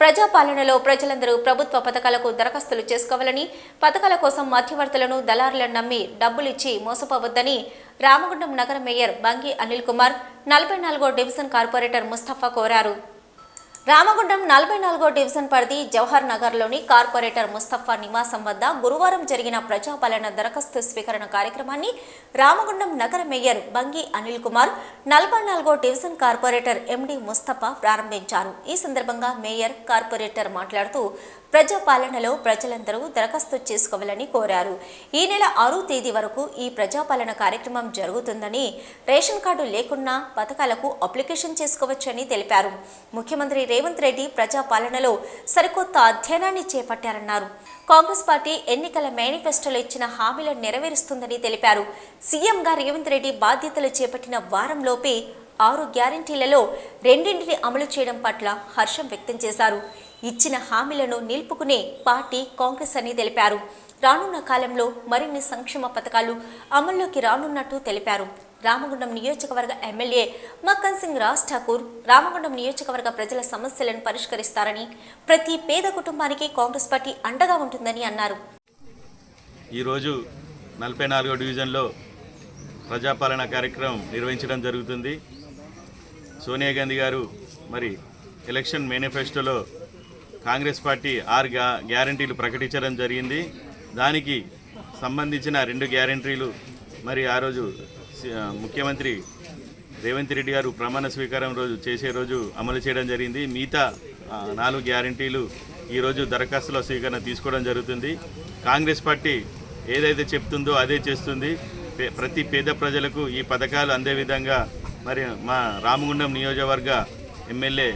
ప్రజాపాలనలో ప్రజలందరూ ప్రభుత్వ పథకాలకు దరఖాస్తులు చేసుకోవాలని పథకాల కోసం మధ్యవర్తులను దళారులను నమ్మి డబ్బులిచ్చి మోసపోవద్దని రామగుండం నగర మేయర్ బంగి అనిల్ కుమార్ నలభై నాలుగో డివిజన్ కార్పొరేటర్ ముస్తఫా కోరారు. రామగుండం నలభై నాలుగో డివిజన్ పరిధి జవహర్ నగర్లోని కార్పొరేటర్ ముస్తఫా నివాసం వద్ద గురువారం జరిగిన ప్రజాపాలన దరఖాస్తు స్వీకరణ కార్యక్రమాన్ని రామగుండం నగర మేయర్ బంగి అనిల్ కుమార్ నలభై నాలుగో డివిజన్ కార్పొరేటర్ ఎండి ముస్తఫా ప్రారంభించారు. ఈ సందర్భంగా మేయర్ కార్పొరేటర్ మాట్లాడుతూ ప్రజాపాలనలో ప్రజలందరూ దరఖాస్తు చేసుకోవాలని కోరారు. ఈ నెల ఆరో తేదీ వరకు ఈ ప్రజాపాలన కార్యక్రమం జరుగుతుందని రేషన్ కార్డు లేకున్నా పథకాలకు అప్లికేషన్ చేసుకోవచ్చని తెలిపారు. ముఖ్యమంత్రి రేవంత్ రెడ్డి ప్రజాపాలనలో సరికొత్త అధ్యయనాన్ని చేపట్టారన్నారు. కాంగ్రెస్ పార్టీ ఎన్నికల మేనిఫెస్టోలో ఇచ్చిన హామీలను నెరవేరుస్తుందని తెలిపారు. సీఎంగా రేవంత్ రెడ్డి బాధ్యతలు చేపట్టిన వారంలోపే ఆరు గ్యారంటీలలో రెండింటిని అమలు చేయడం పట్ల హర్షం వ్యక్తం చేశారు. ఇచ్చిన హామీలను నిలుపుకునే పార్టీ కాంగ్రెస్ అని తెలిపారు. రానున్న కాలంలో మరిన్ని సంక్షేమ పథకాలు అమల్లోకి రానున్నట్టు తెలిపారు. రామగుండం నియోజకవర్గ ఎమ్మెల్యే మక్కన్ సింగ్ రాజ్ ఠాకూర్ రామగుండం నియోజకవర్గ ప్రజల సమస్యలను పరిష్కరిస్తారని ప్రతి పేద కుటుంబానికి కాంగ్రెస్ పార్టీ అండగా ఉంటుందని అన్నారు. ఈరోజు నలభై నాలుగో డివిజన్లో ప్రజాపాలన కార్యక్రమం నిర్వహించడం జరుగుతుంది. సోనియా గాంధీ గారు మరి ఎలక్షన్ మేనిఫెస్టోలో కాంగ్రెస్ పార్టీ ఆరు గ్యా గ్యారంటీలు ప్రకటించడం జరిగింది. దానికి సంబంధించిన రెండు గ్యారంటీలు మరి ఆ రోజు ముఖ్యమంత్రి రేవంత్ రెడ్డి గారు ప్రమాణ స్వీకారం రోజు చేసే రోజు అమలు చేయడం జరిగింది. మిగతా నాలుగు గ్యారంటీలు ఈరోజు దరఖాస్తుల స్వీకరణ తీసుకోవడం జరుగుతుంది. కాంగ్రెస్ పార్టీ ఏదైతే చెప్తుందో అదే చేస్తుంది. ప్రతి పేద ప్రజలకు ఈ పథకాలు అందే విధంగా మరి మా రామగుండం నియోజకవర్గ ఎమ్మెల్యే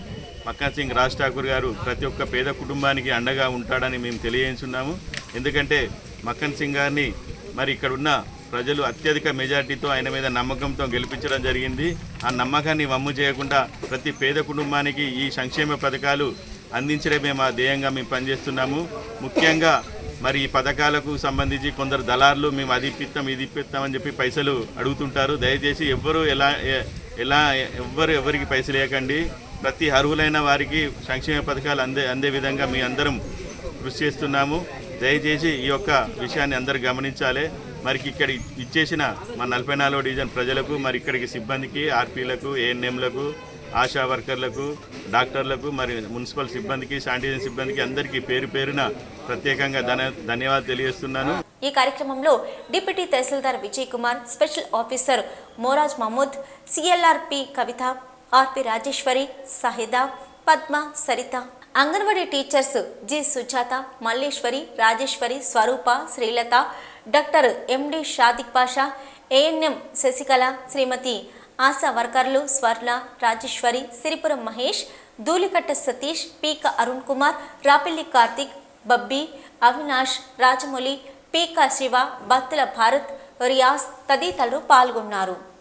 మక్కా సింగ్ రాజ్ ఠాకూర్ గారు ప్రతి ఒక్క పేద కుటుంబానికి అండగా ఉంటాడని మేము తెలియజేస్తున్నాము. ఎందుకంటే మక్కన్ సింగ్ గారిని మరి ఇక్కడున్న ప్రజలు అత్యధిక మెజార్టీతో ఆయన మీద నమ్మకంతో గెలిపించడం జరిగింది. ఆ నమ్మకాన్ని వమ్ము చేయకుండా ప్రతి పేద కుటుంబానికి ఈ సంక్షేమ పథకాలు అందించడమే మా ధ్యేయంగా మేము పనిచేస్తున్నాము. ముఖ్యంగా మరి ఈ పథకాలకు సంబంధించి కొందరు దళారులు మేము అది ఇప్పిస్తాం ఇది ఇప్పిస్తామని చెప్పి పైసలు అడుగుతుంటారు. దయచేసి ఎవ్వరు ఎలా ఎలా ఎవ్వరు ఎవరికి పైసలు వేయకండి. ప్రతి అర్హులైన వారికి సంక్షేమ పథకాలు అందే అందే విధంగా మీ అందరం కృషి చేస్తున్నాము. దయచేసి ఈ యొక్క విషయాన్ని అందరూ గమనించాలి. మరి ఇక్కడ ఇచ్చేసిన మా నలభై నాలుగో డివిజన్ ప్రజలకు మరి ఇక్కడికి సిబ్బందికి ఆర్పీలకు ఏఎన్ఎంలకు ఆశా వర్కర్లకు డాక్టర్లకు మరి మున్సిపల్ సిబ్బందికి శానిటైజర్ సిబ్బందికి అందరికీ పేరు పేరున ప్రత్యేకంగా ధన్యవాదాలు తెలియజేస్తున్నాను. ఈ కార్యక్రమంలో deputy tahsildar Vijay Kumar special officer Moraj Mahmood CLRP Kavitha RP Rajeshwari Sahida Padma Saritha anganwadi teachers G Sujatha Malleshwari Rajeshwari Swaroopa Srilatha doctor MD Shadiq Pasha ANM Sasikala Srimathi Asha వర్కర్లు స్వర్ణ రాజేశ్వరి సిరిపురం మహేష్ ధూలికట్ట సతీష్ పీక అరుణ్ కుమార్ రాపిల్లి కార్తిక్ బబ్బీ అవినాష్ రాజమౌళి పీక శివ బత్తుల భారత్ రియాజ్ తదితరులు పాల్గొన్నారు.